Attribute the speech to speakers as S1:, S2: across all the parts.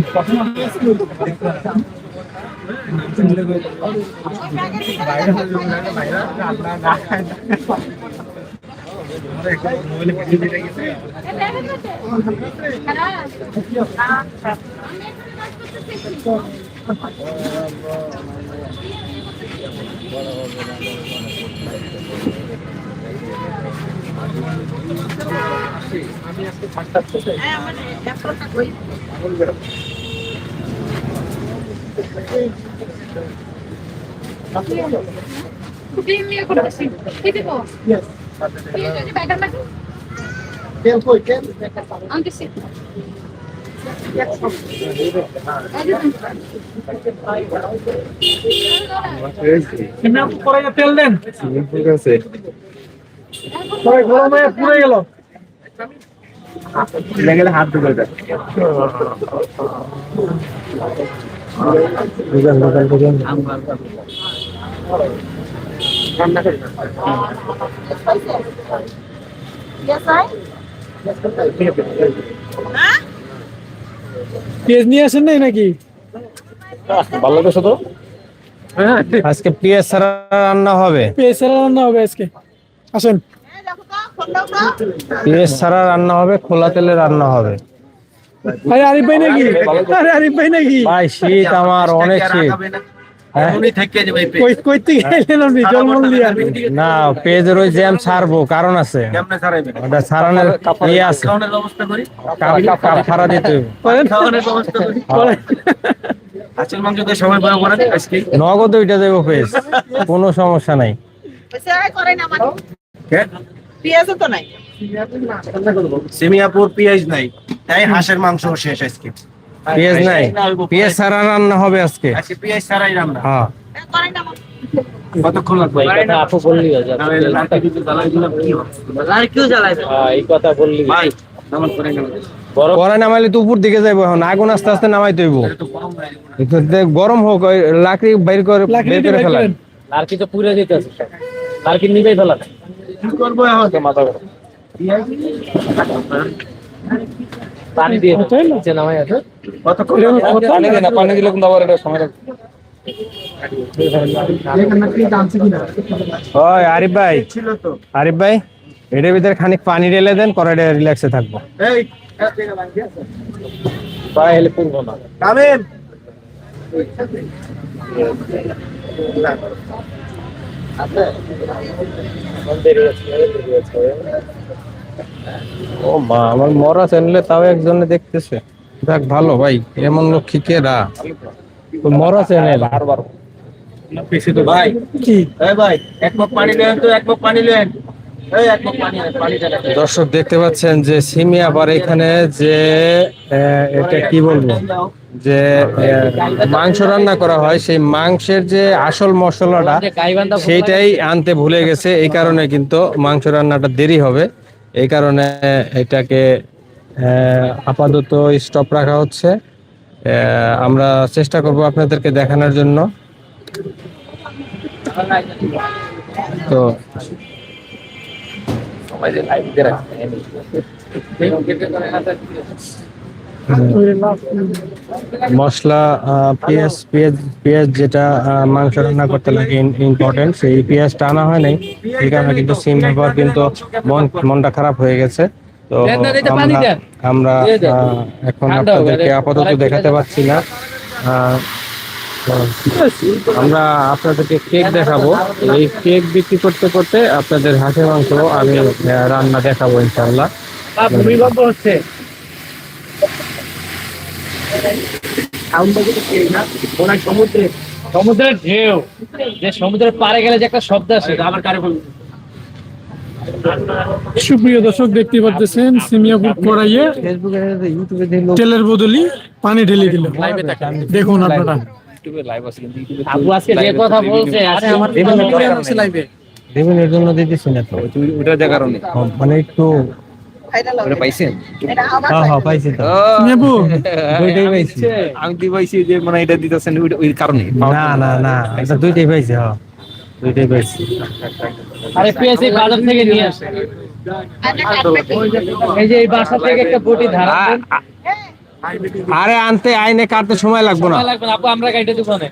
S1: Kupiin niyo ko kasi. Pwede po.
S2: Yes.
S1: Pwede ko, di ba? Agad
S2: Kel po, kel.
S1: Ang kasi. Simna করে তেল দেন পুড়ে গেল
S3: হাত ঢুকে
S2: পেঁয়াজ নিয়ে আসেন নাই নাকি?
S3: ভালো লাগছে তো
S4: আজকে পিএস ছাড়া রান্না হবে।
S2: পেঁয়াজ ছাড়া রান্না হবে আজকে। আসেন।
S4: পিএস ছাড়া রান্না হবে খোলা তেলে রান্না হবে।
S2: আরে আরিফ ভাই নাকি? আরে আরিফ ভাই নাকি?
S4: ভাই শীত আমার অনেক শীত। হ্যাঁ? না পেজের ওই জ্যাম ছাড়বো কারণ আছে। ওটা ছাড়ানোর ইয়ে আছে। কাপ দিতে
S3: আজকে।
S4: নগদ ওইটা দেবো পেজ। কোনো সমস্যা নাই।
S5: পেঁয়াজও তো নাই।
S3: সেমিয়াপুর পেঁয়াজ নাই তাই হাঁসের মাংস শেষ আজকে।
S4: পেঁয়াজ নাই। পেঁয়াজ ছাড়া রান্না হবে আজকে।
S3: আজকে পেঁয়াজ ছাড়াই রান্না।
S4: হ্যাঁ।
S3: কতক্ষণ লাগবে?
S6: আপু বললি
S5: আর কেউ জ্বালাইবে
S6: এই কথা বললি।
S3: ভাই নামাজ পড়ে গেল
S4: পরে নামাইলে তো উপর দিকে যাইবো এখন আগুন আস্তে আস্তে নামাই তৈব গরম হোক লাকড়ি বাইর করে
S2: লাকড়ি
S4: বের করে
S2: বের
S4: ফেলান।
S6: লার্কি তো পুরে যেতে আছে লার্কি নিবেই ফেলা
S3: কি করব এখন?
S6: মাথা গরম। পানি দিয়ে। নিচে নামাই আছে।
S3: পানি দিলে কিন্তু আবার এটা সময় লাগবে।
S4: আরিফ ভাই
S3: ছিল
S4: আরিফ ভাই এটার ভিতরে খানিক পানি ঢেলে দেন কড়াইটা রিল্যাক্সে থাকব।
S6: আছে?
S4: ও মা আমার মরা চ্যানেলে তাও একজনে দেখতেছে। দেখ ভালো ভাই এমন লক্ষ্মী কে রা মরা চ্যানেল
S3: বেশি তো ভাই
S2: কি?
S3: এই ভাই এক মগ পানি লেন তো এক মগ পানি লেন এই এক মগ পানি আনেন, পানি চালাতে
S4: দর্শক দেখতে পাচ্ছেন যে সিমি আবার এখানে যে আহ, এটা কি বলব? যে মাংস রান্না করা হয় সেই মাংসের যে আসল মশলাটা সেইটাই আনতে ভুলে গেছে এই কারণে কিন্তু মাংস রান্নাটা দেরি হবে। এই কারণে এটাকে আপাতত স্টপ রাখা হচ্ছে। আমরা চেষ্টা করব আপনাদেরকে দেখানোর জন্য। তো মশলা পেঁয়াজ পেঁয়াজ পেঁয়াজ যেটা মাংস রান্না করতে লাগে ইম্পর্টেন্ট সেই পেঁয়াজটা আনা হয় নাই। এই কারণে কিন্তু সিম ব্যবহার কিন্তু মন মনটা খারাপ হয়ে গেছে। তো আমরা এখন আপনাদেরকে আপাতত দেখাতে। পারছি না। আমরা আপনাদেরকে কেক দেখাবো। এই কেক বিক্রি করতে করতে আপনাদের হাঁসের মাংস আমি রান্না দেখাবো ইনশাল্লাহ
S6: ভূমিকম্প সমুদ্রে সমুদ্রের ঢেউ যে সমুদ্রের পারে গেলে যে একটা শব্দ আসে
S3: আবার কারে বলব
S2: সুপ্রিয় দর্শক দেখতে পাচ্ছেন সিমিয়াপুর কড়াইয়ে তেলের বদলি পানি ঢেলে দিল দেখুন আপনারা
S6: আবু আজকে যে কথা বলছে আরে আমার
S4: দেবেনের জন্য দিতেছি না তো
S3: ওটা যে কারণে
S4: মানে একটু
S3: ওটা পাইছেন?
S4: হ্যাঁ হ্যাঁ পাইছি তো।
S2: নেবু
S4: দুইটাই পাইছি।
S3: আমি দি পাইছি যে মানে এটা দিতেছেন ওই ওই কারণে।
S4: না না না এটা দুইটাই পাইছি হ্যাঁ। দুইটাই পাইছি।
S6: আরে পিএসসি বাজার থেকে নিয়ে আসে। এই যে এই বাসা থেকে একটা বটি ধারা
S4: আরে আনতে আইনে কাটতে সময় লাগবে না।
S6: লাগবে না, আপু আমরা কাইটে দিব না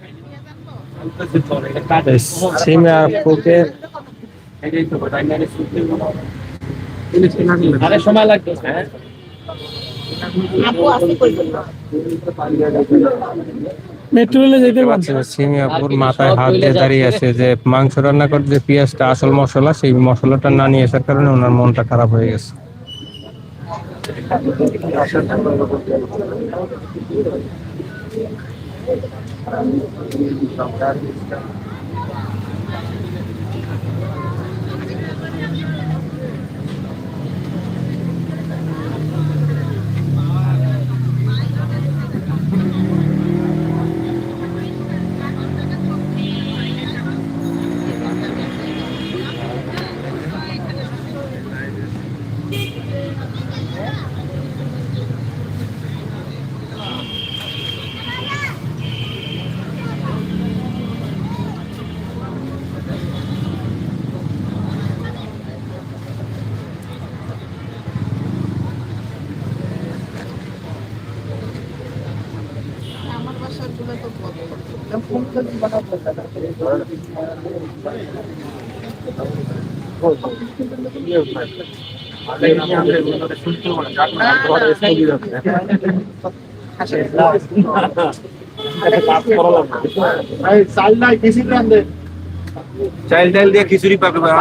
S4: সিমিয়াপুরকে
S6: আরে সময় লাগবে। হ্যাঁ
S2: মেট্রো রেলে যেতে পারছে
S4: সিমিয়াপুর মাথায় হাত দিয়ে দাঁড়িয়ে আছে যে মাংস রান্না করতে যে পেঁয়াজটা আসল মশলা সেই মশলাটা না নিয়ে আসার কারণে ওনার মনটা খারাপ হয়ে গেছে।
S5: আমার বাসারগুলো তো
S3: চাইল টাইল দিয়ে খিচুড়ি পাবে ভাই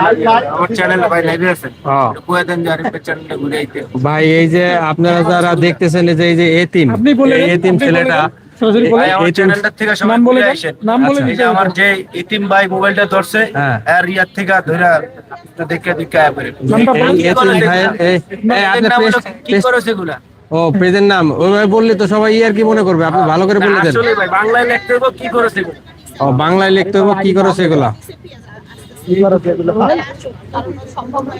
S3: আমার চ্যানেল ভাই লাইভে আছে
S4: হ্যাঁ।
S3: কয়ে দেন যে আরেকটা চ্যানেলে ঘুরে আইতে
S4: ভাই এই যে আপনারা যারা দেখতেছেন এই যে এই যে এতিম
S2: আপনি বলে
S4: এই
S2: দেন,
S4: এতিম
S2: আপনি বলে
S4: ছেলেটা
S2: দেন। সরাসরি বলে
S3: ভাই চ্যানেলটা থেকে
S2: নাম বলে
S3: ঘুরে
S2: দেন,
S3: আইসেন
S2: নাম বলে
S3: আচ্ছা, এই যে আমার যে ইতিম ভাই মোবাইলটা ধরছে
S4: হ্যাঁ।
S3: আর ইয়ার থেকে ধইরা তো দেখে দেখে আয়া পড়ে কি
S4: ও পেজের নাম। ওইভাবে বললে তো সবাই ইয়ার কি মনে করবে? আপনি ভালো করে বলে দেন।
S3: আসলে ভাই বাংলায় লিখতে হবে কি করো সেগুলা
S4: ও বাংলায় লিখতে হবে কি করো সেগুলা
S5: সম্ভব নয়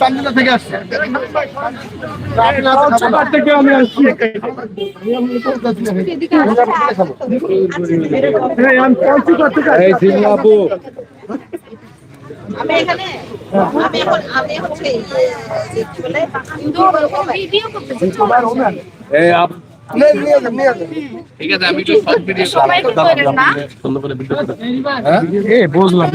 S2: ছোট্ট থেকে আসছি এই, আমি করতে
S5: আমি এখানে আমি এখন আমি হচ্ছে
S1: ভিডিও করতেছি।
S2: বুঝলাম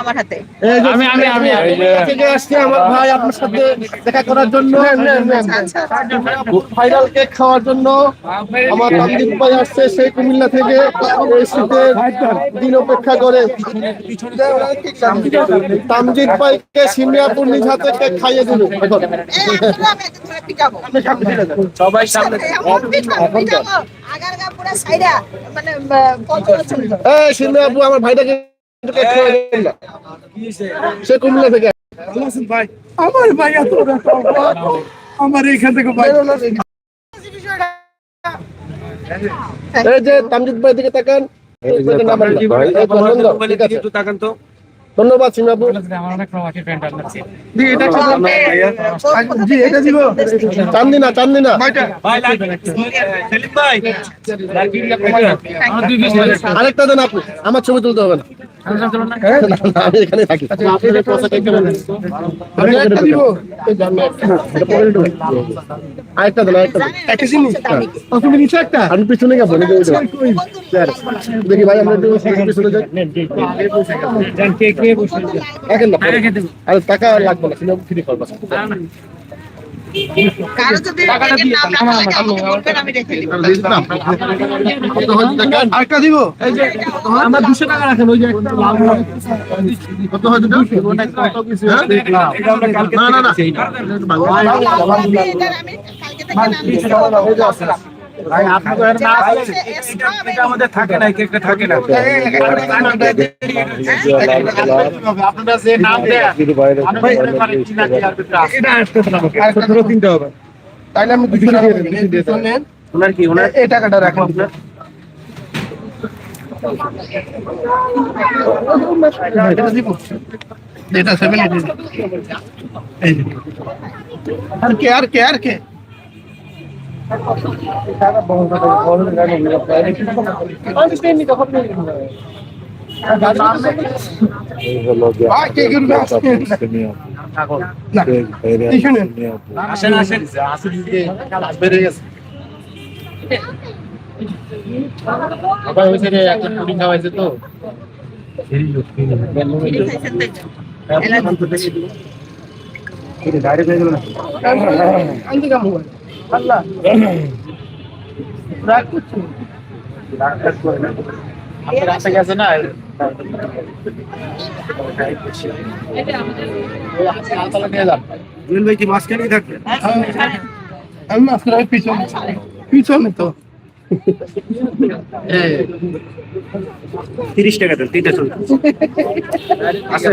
S5: আমার হাতে
S6: আমি আমি আমি
S7: থেকে আসছে আমার ভাই আপনার সাথে দেখা করার জন্য
S5: আচ্ছা
S7: ভাইরাল কেক খাওয়ার জন্য আমার ভাই আসছে সেই কুমিল্লা থেকে দিন অপেক্ষা করে ভাইকে সিমিয়াপুর নিজ হাতে কেক খাইয়ে দিল?
S3: সবাই সামনে।
S5: মানে
S7: সিমিয়াপু আমার ভাইটাকে। সে কুমিল্লা থেকে।
S2: আমার ভাই এত আমার এখান থেকে ভাই
S7: এই যে তামজিৎ ভাই দিকে তাকান। ধন্যবাদ। সিমাবু চান্দিনা চান্দিনা।
S3: সেলিম ভাই।
S7: আরেকটা দেন আপনি আমার ছবি তুলতে হবে না, আমি এখানে থাকি। আমি একটা দিব। এই যে আমি একটা- এটা পরে দেবো। আরেকটা দেন আরেকটা একটা জিনিস তুমি নিচে একটা? আমি পিছনে যাব নিজে নিজে। দেখি ভাই আমরা একটু পিছনে যাই। রাখেন না। আরে টাকা লাগবে না করবা
S5: কারও যদি নাম লেখা লাগে আমাকে বলবেন, আমি রেখে দিব।
S7: আরেকটা দিব? এই যে আমার দুশো টাকা রাখেন ওই যে একটা লাল কত হয়? দুটো? না না না।
S5: আমি কালকে থেকে নাম দিচ্ছি।
S3: ভাই আপনি তো এর না এটা আমাদের থাকে না কেকটা থাকে না। আপনারা যে নাম দেয় আমি না।
S7: তিনটা হবে তাইলে দুশো টাকা নেন
S3: ওনার কি ওনার
S7: এই টাকাটা রাখেন আপনার এটা সেভেন আর কে আর কে আর কে ভাই, কে কিনবে? না, এই শুনেন।
S3: আসেন আসেন আসেন
S7: বেড়ে গেছে।
S3: সবাই হয়েছে রে একটা পুডিং খাওয়াইছে তো
S7: আনতে যাব ভাই। আল্লাহ। রাগ করছ?
S3: কাছে গেছে না? ভাই কি মাঝখানেই থাকবে
S7: আমি মাঝখানে পিছনে। পিছনে তো।
S3: তিরিশ টাকা দেন তিনটা চলছে। আছে?